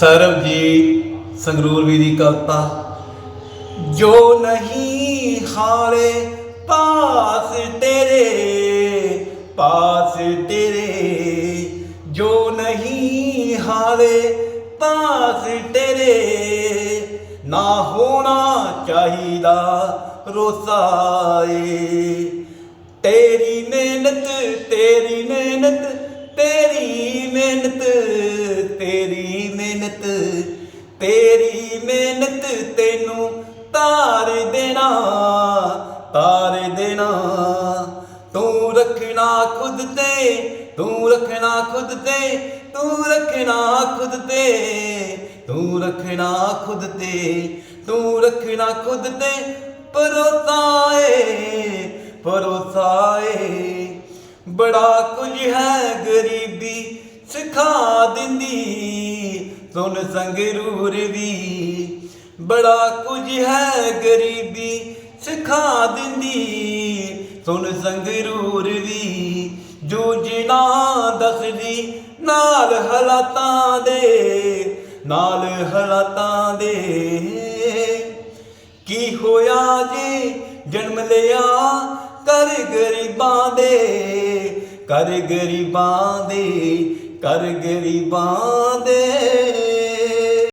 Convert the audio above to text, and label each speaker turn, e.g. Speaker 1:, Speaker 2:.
Speaker 1: ਸਰਬਜੀਤ ਸੰਗਰੂਰ ਵੀ ਦੀ ਕਵਿਤਾ, ਜੋ ਨਹੀਂ ਹਾਰੇ ਪਾਸ ਤੇਰੇ ਪਾਸ ਤੇਰੇ, ਜੋ ਨਹੀਂ ਹਾਰੇ ਪਾਸ ਤੇਰੇ, ਨਾ ਹੋਣਾ ਚਾਹੀਦਾ ਰੋਸਾਏ ਤੇਰੀ ਮਿਹਨਤ ਤੇਰੀ ਮਿਹਨਤ ਤੇਰੀ ਮਿਹਨਤ ਤੈਨੂੰ ਤਾਰ ਦੇਣਾ ਤਾਰ ਦੇਣਾ। ਤੂੰ ਰੱਖਣਾ ਖੁਦ ਤੇ, ਤੂੰ ਰੱਖਣਾ ਖੁਦ ਤੇ, ਤੂੰ ਰੱਖਣਾ ਖੁਦ ਤੇ, ਤੂੰ ਰੱਖਣਾ ਖੁਦ ਤੇ, ਤੂੰ ਰੱਖਣਾ ਖੁਦ ਤੇ ਪਰੋਸਾਏ ਪਰੋਸਾਏ ਬੜਾ ਕੁਝ ਹੈ ਗਰੀਬੀ ਸਿਖਾ ਦਿੰਦੀ। ਸੁਣ ਸੰਗਰੂਰ ਵੀ ਬੜਾ ਕੁਝ ਹੈ ਗਰੀਬੀ, ਸਿਖਾ ਦਿੰਦੀ। ਸੁਣ ਸੰਗਰੂਰ ਵੀ ਜੂਝਣਾ ਦੱਸਦੀ, ਨਾਲ ਹਲਾਤਾਂ ਦੇ, ਨਾਲ ਹਲਾਤਾਂ ਦੇ। ਕੀ ਹੋਇਆ ਜੀ ਜਨਮ ਲਿਆ ਕਰ ਗਰੀਬਾਂ ਦੇ? ਕਰ ਗਰੀਬਾਂ ਦੇ ਕਰ ਗਰੀਬਾਂ ਦੇ।